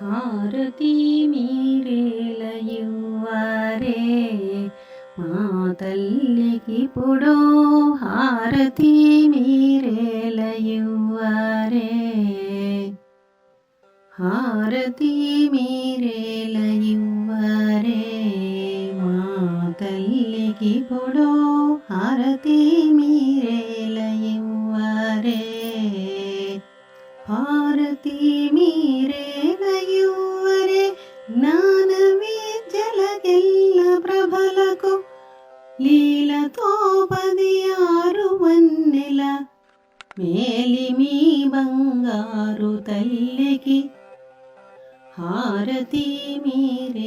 హారతి మీరేలయువారే మా తల్లికి పొడో హారతి మీరేలయువారే హారతి మీరేలయువారే మా తల్లికి పొడో హారతి మీరేలయువారే మేలిమి బంగారు తల్లికి హారతి మీరేలయువరే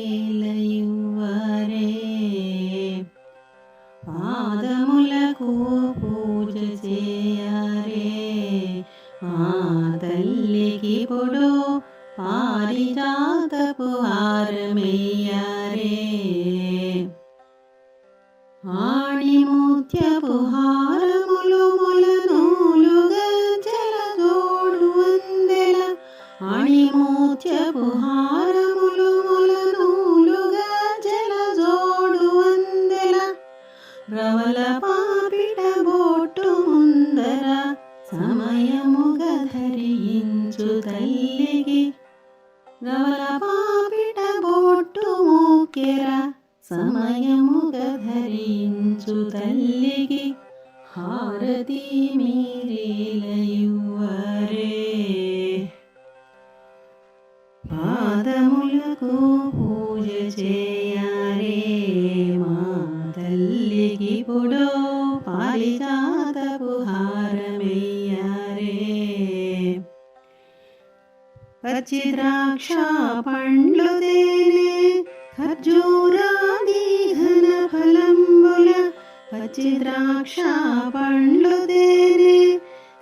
పాదములకు పూజ చేయరే మా తల్లికి పొడు పారిజాతపు హారమయ్యారే ఆణిముత్యపు హారములు ఆణిముత్యపు హారములు జలజోడు వందెల. రవల పాపిట బొట్టు ముందర సమయముగ ధరించు తల్లికి. రవల పాపిట బొట్టు మూకెర సమయముగ ధరించు తల్లికి. హారతి మీరేలయువరే పచ్చిద్రాక్ష పండ్లు తేనె ఖర్జూరాది ఘన ఫలంబుల పచ్చిద్రాక్ష పండ్లు తేనె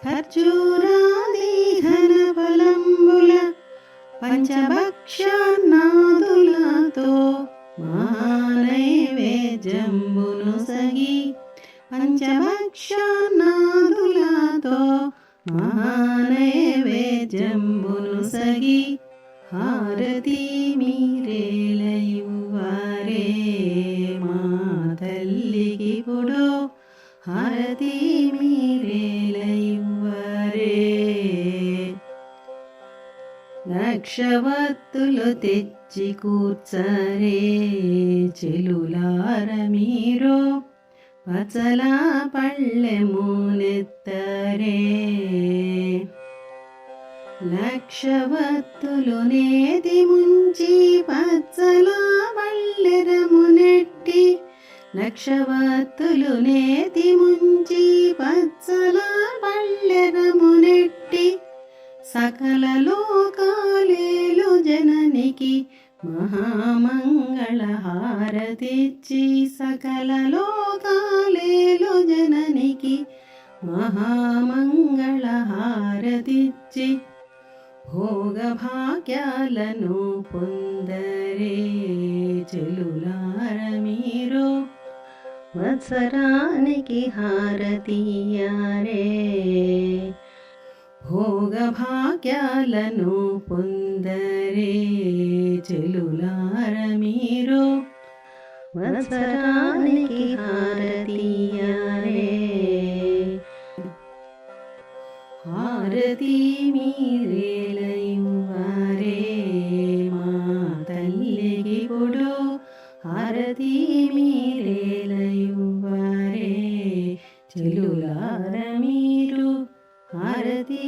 ఖర్జూరాది ఘన ఫలంబుల పంచభక్షనాదులతో మహానైవేద్యంబును సగి పంచభక్షనాదులతో మహానైవేద్యంబును సగి హారతి మీరేలయువారే మా తల్లికి పొడు హారతి మీరేలయువారే లక్షవత్తులు తెచ్చి కూర్చరే చెలులార మీరు పచల పళ్ళెమునెత్తరే లక్షవత్తులు నేది ముంచి పచ్చల పళ్ళెరమునెట్టి లక్షవత్తులు నేతి ముంచి పచ్చల పళ్ళెరమునెట్టి సకల లోకాలేలు జననికి మహామంగళహారతిచ్చి సకల లోకాలేలు జననికి మహామంగళహారతిచ్చి భోగభాగ్యాలను పొందరే చెలులార మీరు వత్సరానికి హారతీయారే భోగభాగ్యాలను పొందరే చెలులార మీరు వత్సరానికి హారతీయారే हारति मीरे वारे चल मीरो हारति